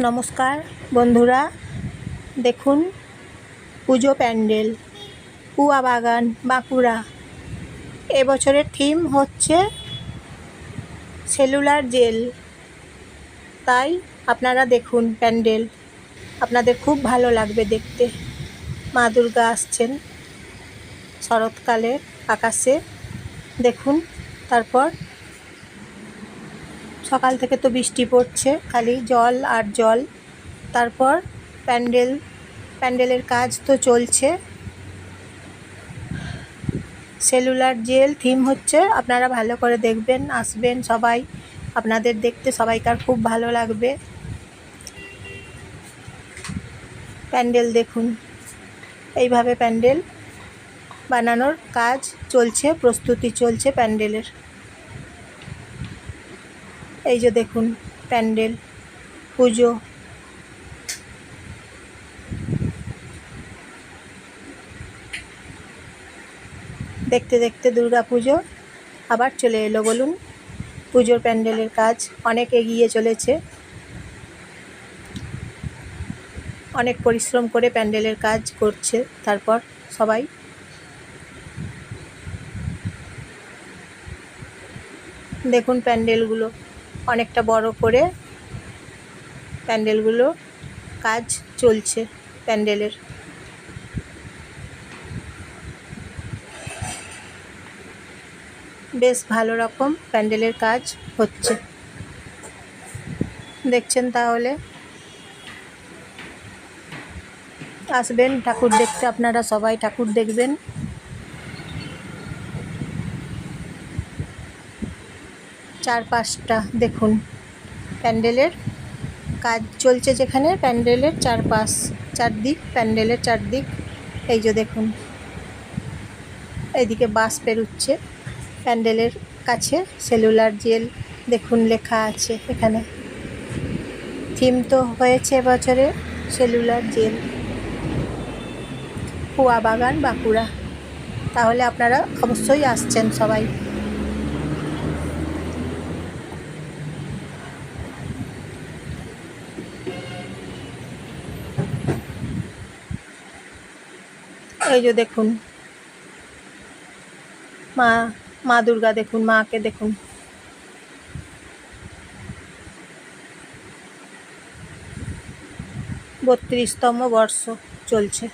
নমস্কার, বন্ধুরা। দেখুন, পুজো প্যান্ডেল কুয়া বাগান, বাঁকুড়া। এবছরের থিম হচ্ছে সেলুলার জেল তাই আপনারা দেখুন প্যান্ডেল। আপনাদের খুব ভালো লাগবে দেখতে। মা দুর্গা আসছেন শরৎকালের আকাশে। দেখুন, তারপর সকাল থেকে তো বৃষ্টি পড়ছে, খালি জল আর জল। তারপর প্যান্ডেল, প্যান্ডেলের কাজ তো চলছে। সেলুলার জেল থিম হচ্ছে, আপনারা ভালো করে দেখবেন, আসবেন সবাই। আপনাদের দেখতে সবাইকার খুব ভালো লাগবে। প্যান্ডেল দেখুন। এইভাবে প্যান্ডেল বানানোর কাজ চলছে, প্রস্তুতি চলছে প্যান্ডেলের। এই যে দেখুন, প্যান্ডেল, পুজো। দেখতে দেখতে দুর্গা পুজো। আবার চলে এলো বলুন, পুজোর প্যান্ডেলের কাজ অনেক এগিয়ে চলেছে। অনেক পরিশ্রম করে প্যান্ডেলের কাজ করছে, তারপর সবাই। দেখুন প্যান্ডেলগুলো। অনেকটা বড় করে প্যান্ডেলগুলো কাজ চলছে প্যান্ডেলের। বেশ ভালো রকম প্যান্ডেলের কাজ হচ্ছে। দেখছেন তাহলে? আসবেন, ঠাকুর দেখতে, আপনারা সবাই ঠাকুর দেখবেন। চারপাশটা দেখুন। প্যান্ডেলের কাজ চলছে যেখানে, প্যান্ডেলের চারপাশ, চারদিক, প্যান্ডেলের চারদিক। এই যে দেখুন, এইদিকে বাস পেরুচ্ছে। প্যান্ডেলের কাছে সেলুলার জেল দেখুন লেখা আছে এখানে। থিম তো হয়েছে এবছরে সেলুলার জেল। কুয়া বাগান বাঁকুড়া। তাহলে আপনারা অবশ্যই আসছেন সবাই। এই যে দেখুন। মা মা দুর্গা দেখুন মাকে দেখুন। বত্রিশতম বর্ষ চলছে।